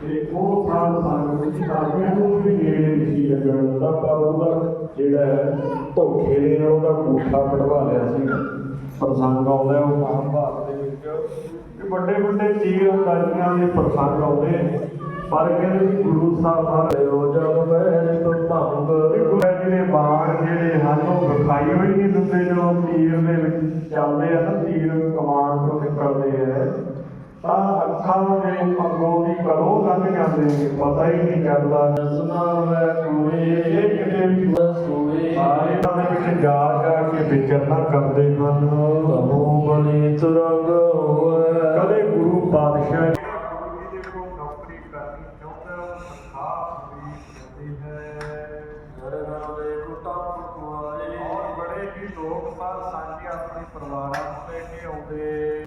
ਤੇ ਉਹ ਸਾਲ ਸਾਨੂੰ ਕਿਤਾਬਾਂ ਨੂੰ ਵੀ ਨੇੜੇ ਨਹੀਂ ਲੱਗਣ ਦਿੰਦਾ ਪਰ ਉਹਦਾ ਜਿਹੜਾ ਧੋਖੇ ਦੇ ਨਾਲ ਉਹਦਾ ਗੂਠਾ ਕਢਵਾ ਲਿਆ ਸੀ। ਪ੍ਰਸੰਗ ਆਉਂਦਾ ਉਹ ਮਹਾਭਾਰਤ ਦੇ ਵਿੱਚ। ਕਿ ਵੱਡੇ ਵੱਡੇ ਤੀਰ ਅੰਦਾਜ਼ੀਆਂ ਦੇ ਪ੍ਰਸੰਗ ਆਉਂਦੇ ਪਰ ਕਹਿੰਦੇ ਗੁਰੂ ਸਾਹਿਬ ਹਰੇ ਹੋ ਮੈਂ ਤੋਂ ਭੰਗ। ਗੁਰੂ ਜੀ ਦੇ ਬਾਣ ਜਿਹੜੇ ਹਨ, ਉਹ ਵਿਖਾਈ ਹੋਈ ਨਹੀਂ ਦਿੰਦੇ ਜਦੋਂ ਤੀਰ ਦੇ ਵਿੱਚ ਚੱਲਦੇ ਆ ਨਾ ਤੀਰ ਕਮਾਨ ਤੋਂ ਨਿਕਲਦੇ ਆ ਤਾਂ ਅੱਖਾਂ ਦੇ ਅੱਗੋਂ ਦੀ ਕਦੋਂ ਲੰਘ ਜਾਂਦੇ ਨੇ, ਪਤਾ ਹੀ ਨਹੀਂ ਚੱਲਦਾ। ਸੁਨਾ ਵੈ ਕੋਈ ਇਹ ਕਿਤੇ ਵੀ ਸੋਏ ਸਾਰੇ ਤਾਂ ਦੇ ਵਿੱਚ ਜਾ ਜਾ ਕੇ ਵਿਚਰਨਾ ਕਰਦੇ ਹਨ। ਤਮੋ ਬਲੀ ਤੁਰੰਗ ਹੋਏ ਕਦੇ ਗੁਰੂ ਪਾਤਸ਼ਾਹ ਜਿਹਦੇ ਕੋਲ ਨੌਕਰੀ ਕਰਨੀ ਚਾਹੁੰਦਾ ਤਨਖਾਹ ਵੀ ਮਿਲਦੀ ਹੈ। ਘਰ ਘਰ ਦੇ ਟੁੱਟਾ ਪਟਵਾਰੇ ਔਰ ਬੜੇ ਹੀ ਲੋਕ ਸਾਧ ਸਾਂਝੇ ਆਪਣੇ ਪਰਿਵਾਰਾਂ ਨੂੰ ਲੈ ਕੇ ਆਉਂਦੇ।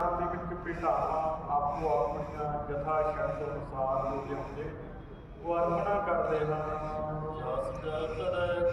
ਦੇ ਵਿੱਚ ਪਿਤਾਵਾ ਆਪੋ ਆਪਣੀਆਂ ਜਥਾ ਸ਼ਬਦ ਅਨੁਸਾਰ ਲੋਕ ਲਿਆਉਂਦੇ, ਉਹ ਅਰਪਣਾ ਕਰਦੇ ਹਨ। ਜਸ ਜਸ ਕਰੇ